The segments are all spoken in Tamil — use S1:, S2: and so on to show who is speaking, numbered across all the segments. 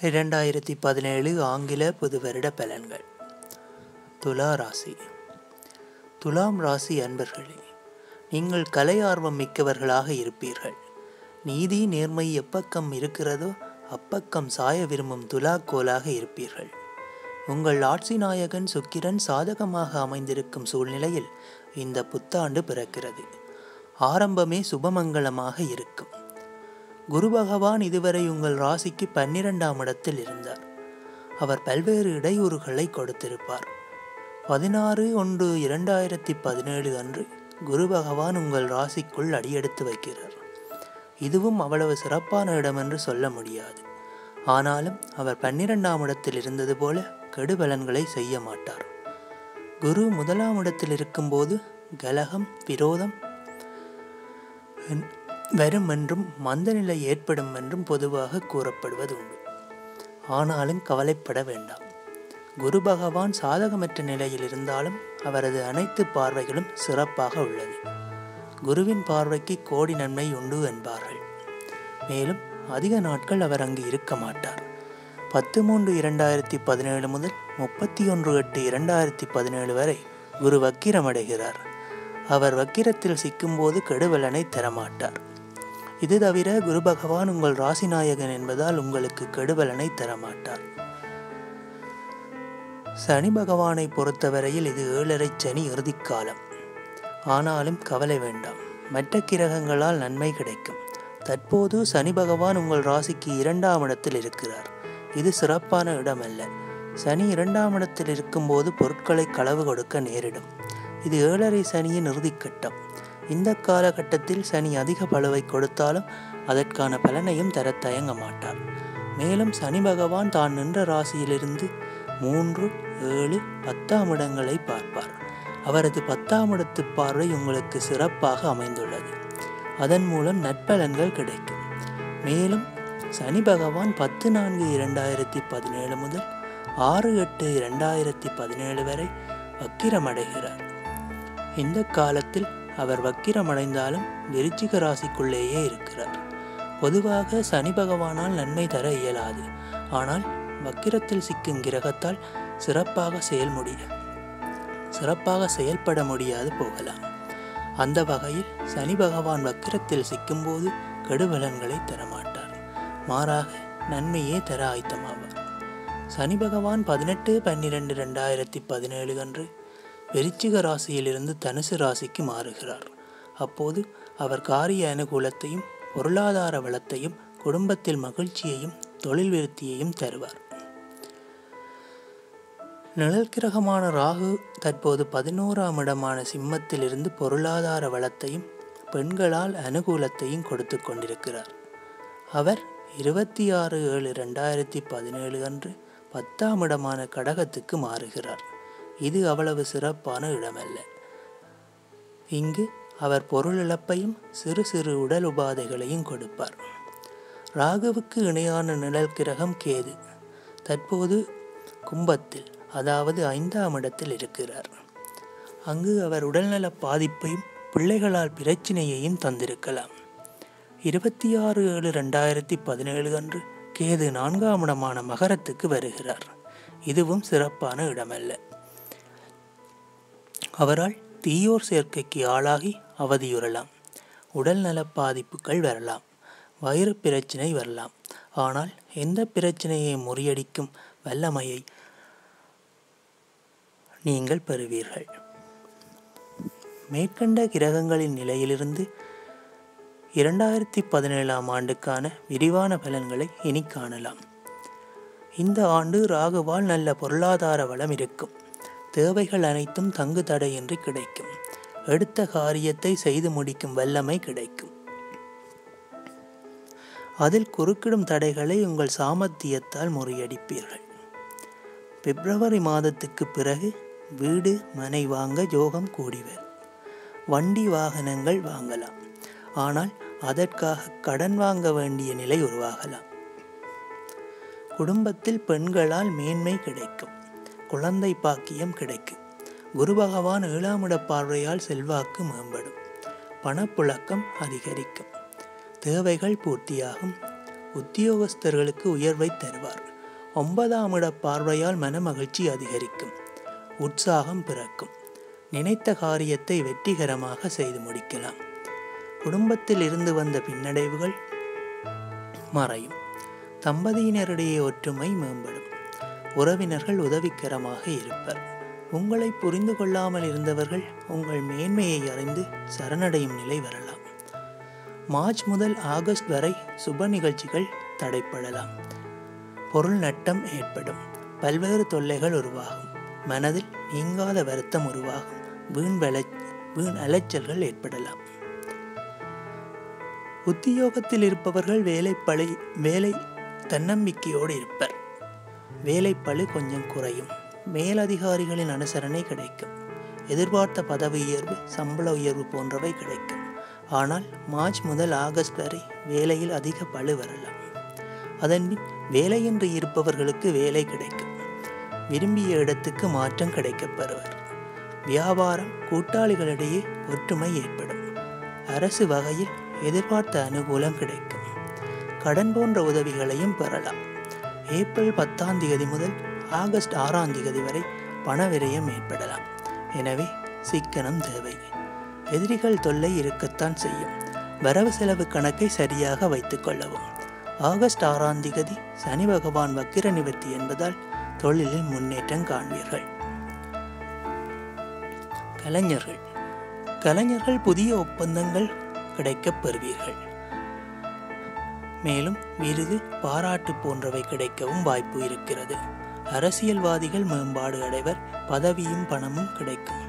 S1: இரண்டாயிரத்தி பதினேழு ஆங்கில புது வருட பலன்கள். துலா ராசி. துலாம் ராசி அன்பர்களே நீங்கள் கலை ஆர்வம் மிக்கவர்களாக இருப்பீர்கள். நீதி நேர்மை எப்பக்கம் இருக்கிறதோ அப்பக்கம் சாய விரும்பும் துலா கோலாக இருப்பீர்கள். உங்கள் ஆட்சி நாயகன் சுக்கிரன் சாதகமாக அமைந்திருக்கும் சூழ்நிலையில் இந்த புத்தாண்டு பிறக்கிறது. ஆரம்பமே சுபமங்கலமாக இருக்கும். குரு பகவான் இதுவரை உங்கள் ராசிக்கு பன்னிரெண்டாம் இடத்தில் இருந்தார். அவர் பல்வேறு இடையூறுகளை கொடுத்திருப்பார். பதினாறு ஒன்று இரண்டாயிரத்தி பதினேழு அன்று குரு பகவான் உங்கள் ராசிக்குள் அடியெடுத்து வைக்கிறார். இதுவும் அவ்வளவு சிறப்பான இடம் என்று சொல்ல முடியாது. ஆனாலும் அவர் பன்னிரெண்டாம் இடத்தில் இருந்தது போல கெடுபலன்களை செய்ய மாட்டார். குரு முதலாம் இடத்தில் இருக்கும்போது கலகம் விரோதம் வரும் என்றும் மந்தநிலை ஏற்படும் என்றும் பொதுவாக கூறப்படுவது உண்டு ஆனாலும் கவலைப்பட வேண்டாம். குரு பகவான் சாதகமற்ற நிலையில் இருந்தாலும் அவரது அனைத்து பார்வைகளும் சிறப்பாக உள்ளது. குருவின் பார்வைக்கு கோடி நன்மை உண்டு என்பார்கள். மேலும் அதிக நாட்கள் அவர் அங்கு இருக்க மாட்டார். பத்து மூன்று இரண்டாயிரத்தி பதினேழு முதல் முப்பத்தி ஒன்று எட்டு இரண்டாயிரத்தி பதினேழு வரை குரு வக்கிரமடைகிறார். அவர் வக்கிரத்தில் சிக்கும்போது கெடுவலனை தரமாட்டார். இது தவிர குரு பகவான் உங்கள் ராசிநாயகன் என்பதால் உங்களுக்கு கெடுபலனை தரமாட்டார். சனி பகவானை பொறுத்தவரையில் இது ஏழரை சனி இறுதிக்காலம். ஆனாலும் கவலை வேண்டாம். மற்ற கிரகங்களால் நன்மை கிடைக்கும். தற்போது சனி பகவான் உங்கள் ராசிக்கு இரண்டாம் இடத்தில் இருக்கிறார். இது சிறப்பான இடம் அல்ல சனி இரண்டாம் இடத்தில் இருக்கும்போது பொருட்களை களவு கொடுக்க நேரிடும். இது ஏழரை சனியின் இறுதிக்கட்டம். இந்த காலகட்டத்தில் சனி அதிக பழுவை கொடுத்தாலும் அதற்கான பலனையும் தர தயங்க மாட்டார் மேலும் சனி பகவான் தான் நின்ற ராசியிலிருந்து மூன்று ஏழு பத்தாம் இடங்களை பார்ப்பார். அவரது பத்தாம் இடத்து பார்வை உங்களுக்கு சிறப்பாக அமைந்துள்ளது. அதன் மூலம் நற்பலன்கள் கிடைக்கும். மேலும் சனி பகவான் பத்து நான்கு இரண்டாயிரத்தி பதினேழு முதல் ஆறு எட்டு இரண்டாயிரத்தி பதினேழு வரை வக்கிரமடைகிறார். இந்த காலத்தில் அவர் வக்கிரமடைந்தாலும் விருச்சிக ராசிக்குள்ளேயே இருக்கிறார். பொதுவாக சனி பகவானால் நன்மை தர இயலாது. ஆனால் வக்கிரத்தில் சிக்கும் கிரகத்தால் சிறப்பாக செயல் முடிய சிறப்பாக செயல்பட முடியாது போகலாம். அந்த வகையில் சனி பகவான் வக்கிரத்தில் சிக்கும்போது கெடுபலன்களை தரமாட்டார். மாறாக நன்மையே தர ஆயத்தமாவார். சனி பகவான் பதினெட்டு பன்னிரெண்டு ரெண்டாயிரத்தி பதினேழு அன்று விருச்சிக ராசியிலிருந்து தனுசு ராசிக்கு மாறுகிறார். அப்போது அவர் காரிய அனுகூலத்தையும் பொருளாதார வளத்தையும் குடும்பத்தில் மகிழ்ச்சியையும் தொழில் விருத்தியையும் தருவார். நிழல் கிரகமான ராகு தற்போது பதினோராம் இடமான சிம்மத்திலிருந்து பொருளாதார வளத்தையும் பெண்களால் அனுகூலத்தையும் கொடுத்து கொண்டிருக்கிறார். அவர் இருபத்தி ஆறு ஏழு ரெண்டாயிரத்தி பதினேழு அன்று பத்தாம் இடமான கடகத்துக்கு மாறுகிறார். இது அவ்வளவு சிறப்பான இடமல்ல. இங்கு அவர் பொருள் இழப்பையும் சிறு சிறு உடல் உபாதைகளையும் கொடுப்பார். ராகுவுக்கு இணையான நிழல் கிரகம் கேது. தற்போது கும்பத்தில் அதாவது ஐந்தாம் இடத்தில் இருக்கிறார். அங்கு அவர் உடல்நல பாதிப்பையும் பிள்ளைகளால் பிரச்சினையையும் தந்திருக்கலாம். இருபத்தி ஆறு ஏழு ரெண்டாயிரத்தி பதினேழு அன்று கேது நான்காம் இடமான மகரத்துக்கு வருகிறார். இதுவும் சிறப்பான இடமல்ல. அவரால் தீயோர் சேர்க்கைக்கு ஆளாகி அவதியுறலாம். உடல்நல பாதிப்புகள் வரலாம். வயிறு பிரச்சினை வரலாம். ஆனால் எந்த பிரச்சனையை முறியடிக்கும் வல்லமையை நீங்கள் பெறுவீர்கள். மேற்கண்ட கிரகங்களின் நிலையிலிருந்து இரண்டாயிரத்தி பதினேழாம் ஆண்டுக்கான விரிவான பலன்களை இனி காணலாம். இந்த ஆண்டு ராகுவால் நல்ல பொருளாதார வளம் இருக்கும். தேவைகள் அனைத்தும் தங்கு தடையின்றி கிடைக்கும். எடுத்த காரியத்தை செய்து முடிக்கும் வல்லமை கிடைக்கும். அதில் குறுக்கிடும் தடைகளை உங்கள் சாமர்த்தியத்தால் முறியடிப்பீர்கள். பிப்ரவரி மாதத்துக்கு பிறகு வீடு மனை வாங்க யோகம் கூடிவர். வண்டி வாகனங்கள் வாங்கலாம். ஆனால் அதற்காக கடன் வாங்க வேண்டிய நிலை உருவாகலாம். குடும்பத்தில் பெண்களால் மேன்மை கிடைக்கும். குழந்தை பாக்கியம் கிடைக்கும் குரு பகவான் ஏழாம் இட பார்வையால் செல்வாக்கு மேம்படும். பணப்புழக்கம் அதிகரிக்கும். தேவைகள் பூர்த்தியாகும். உத்தியோகஸ்தர்களுக்கு உயர்வை தருவார். ஒன்பதாம் இட பார்வையால் மனமகிழ்ச்சி அதிகரிக்கும். உற்சாகம் பிறக்கும். நினைத்த காரியத்தை வெற்றிகரமாக செய்து முடிக்கலாம். குடும்பத்தில் இருந்து வந்த பின்னடைவுகள் மறையும். தம்பதியினரிடையே ஒற்றுமை மேம்படும். உறவினர்கள் உதவிக்கரமாக இருப்பர். உங்களை புரிந்து கொள்ளாமல் இருந்தவர்கள் உங்கள் மேன்மையை அறிந்து சரணடையும் நிலை வரலாம். மார்ச் முதல் ஆகஸ்ட் வரை சுப நிகழ்ச்சிகள் தடைப்படலாம். பொருள் நட்டம் ஏற்படும். பல்வேறு தொல்லைகள் உருவாகும். மனதில் நீங்காத வருத்தம் உருவாகும். வீண் வெள வீண் அலைச்சல்கள் ஏற்படலாம். உத்தியோகத்தில் இருப்பவர்கள் வேலை பழி வேலை தன்னம்பிக்கையோடு இருப்பர். வேலைப்பழு கொஞ்சம் குறையும். மேலதிகாரிகளின் அனுசரணை கிடைக்கும். எதிர்பார்த்த பதவி உயர்வு சம்பள உயர்வு போன்றவை கிடைக்கும். ஆனால் மார்ச் முதல் ஆகஸ்ட் வரை வேலையில் அதிக பழு வரலாம். அதன்பின் வேலையின்றி இருப்பவர்களுக்கு வேலை கிடைக்கும். விரும்பிய இடத்துக்கு மாற்றம் கிடைக்கப்பெறுவர் வியாபாரம் கூட்டாளிகளிடையே ஒற்றுமை ஏற்படும். அரசு வகையில் எதிர்பார்த்த அனுகூலம் கிடைக்கும். கடன் போன்ற உதவிகளையும் பெறலாம். ஏப்ரல் பத்தாம் தேதி முதல் ஆகஸ்ட் ஆறாம் தேதி வரை பண விரயம் ஏற்படலாம். எனவே சிக்கனம் தேவை. எதிரிகள் தொல்லை இருக்கத்தான் செய்யும். வரவு செலவு கணக்கை சரியாக வைத்துக் கொள்ளவும். ஆகஸ்ட் ஆறாம் திகதி சனி பகவான் வக்கிர நிவர்த்தி என்பதால் தொழிலில் முன்னேற்றம் காண்பீர்கள். கலைஞர்கள். கலைஞர்கள் புதிய ஒப்பந்தங்கள் கிடைக்கப் பெறுவீர்கள். மேலும் விருது பாராட்டு போன்றவை கிடைக்கவும் வாய்ப்பு இருக்கிறது. அரசியல்வாதிகள் மேம்பாடு அடைவர் பதவியும் பணமும் கிடைக்கும்.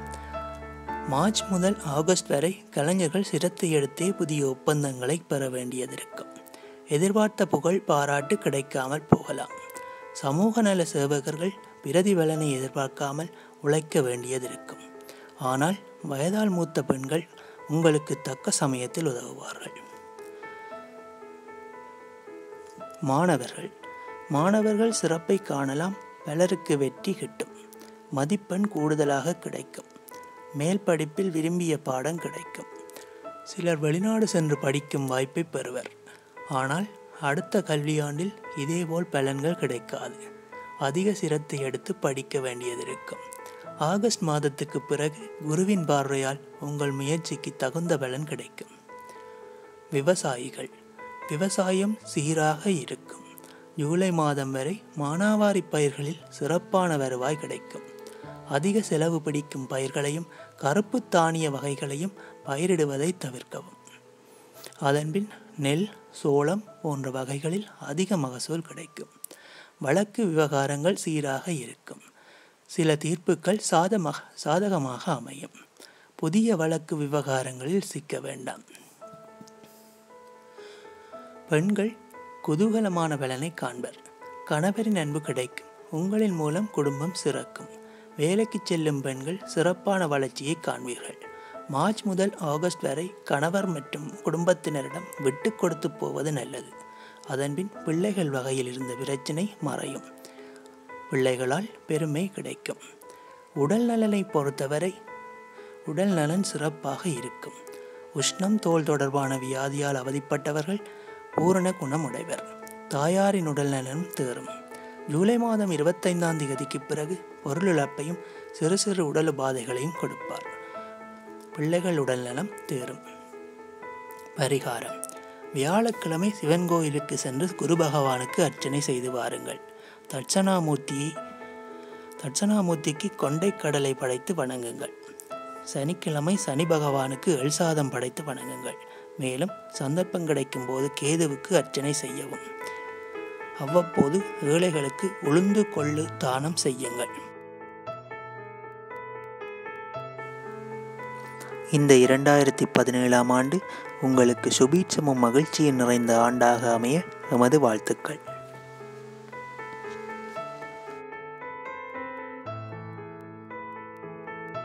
S1: மார்ச் முதல் ஆகஸ்ட் வரை கலைஞர்கள் சிரத்தை எடுத்தே புதிய ஒப்பந்தங்களை பெற வேண்டியதிருக்கும். எதிர்பார்த்த புகழ் பாராட்டு கிடைக்காமல் போகலாம். சமூக நல சேவகர்கள் பிரதிபலனை எதிர்பார்க்காமல் உழைக்க வேண்டியதிருக்கும். ஆனால் வயதால் மூத்த பெண்கள் உங்களுக்கு தக்க சமயத்தில் உதவுவார்கள். மாணவர்கள். மாணவர்கள் சிறப்பை காணலாம் பலருக்கு வெற்றி கிட்டும் மதிப்பெண் கூடுதலாக கிடைக்கும் மேல் படிப்பில் விரும்பிய பாடம் கிடைக்கும். சிலர் வெளிநாடு சென்று படிக்கும் வாய்ப்பை பெறுவர். ஆனால் அடுத்த கல்வியாண்டில் இதேபோல் பலன்கள் கிடைக்காது. அதிக சிரத்தை எடுத்து படிக்க வேண்டியதிருக்கும். ஆகஸ்ட் மாதத்துக்கு பிறகு குருவின் பார்வையால் உங்கள் முயற்சிக்கு தகுந்த பலன் கிடைக்கும். விவசாயிகள். விவசாயம் சீராக இருக்கும். ஜூலை மாதம் வரை மானாவாரி பயிர்களில் சிறப்பான வருவாய் கிடைக்கும். அதிக செலவு பிடிக்கும் பயிர்களையும் கருப்பு தானிய வகைகளையும் பயிரிடுவதை தவிர்க்கவும். அதன்பின் நெல் சோளம் போன்ற வகைகளில் அதிக மகசூல் கிடைக்கும். வழக்கு விவகாரங்கள் சீராக இருக்கும். சில தீர்ப்புகள் சாதமாக சாதகமாக அமையும். புதிய வழக்கு விவகாரங்களில் சிக்க வேண்டாம். பெண்கள் குதூகலமான பலனை காண்பர். கணவரின் அன்பு கிடைக்கும். உங்களின் மூலம் குடும்பம் சிறக்கும். வேலைக்கு செல்லும் பெண்கள் சிறப்பான வளர்ச்சியை காண்பீர்கள். மார்ச் முதல் ஆகஸ்ட் வரை கணவர் மற்றும் குடும்பத்தினரிடம் விட்டு கொடுத்து போவது நல்லது. அதன்பின் பிள்ளைகள் வகையில் இருந்த பிரச்சினை மறையும். பிள்ளைகளால் பெருமை கிடைக்கும். உடல் நலனை பொறுத்தவரை உடல் நலன் சிறப்பாக இருக்கும். உஷ்ணம் தோல் தொடர்பான வியாதியால் அவதிப்பட்டவர்கள் பூரண குணமுடைவர். தாயாரின் உடல் நலனும் தேறும் ஜூலை மாதம் இருபத்தைந்தாம் தேதிக்கு பிறகு பொருளிழப்பையும் சிறு சிறு உடல் உபாதைகளையும் கொடுப்பார். பிள்ளைகள் உடல்நலம் தேறும் பரிகாரம். வியாழக்கிழமை சிவன் கோயிலுக்கு சென்று குரு பகவானுக்கு அர்ச்சனை செய்து வாருங்கள். தட்சணாமூர்த்தியை தட்சணாமூர்த்திக்கு கொண்டை கடலை படைத்து வணங்குங்கள். சனிக்கிழமை சனி பகவானுக்கு எல்சாதம் படைத்து வணங்குங்கள். மேலும் சந்தர்ப்பம் கிடைக்கும் போது கேதுவுக்கு அர்ச்சனை செய்யவும். அவ்வப்போது ஏழைகளுக்கு உளுந்து கொள்ளு தானம் செய்யுங்கள். இந்த இரண்டாயிரத்தி பதினேழாம் ஆண்டு உங்களுக்கு சுபீட்சமும் மகிழ்ச்சியும் நிறைந்த ஆண்டாக அமைய எமது வாழ்த்துக்கள்.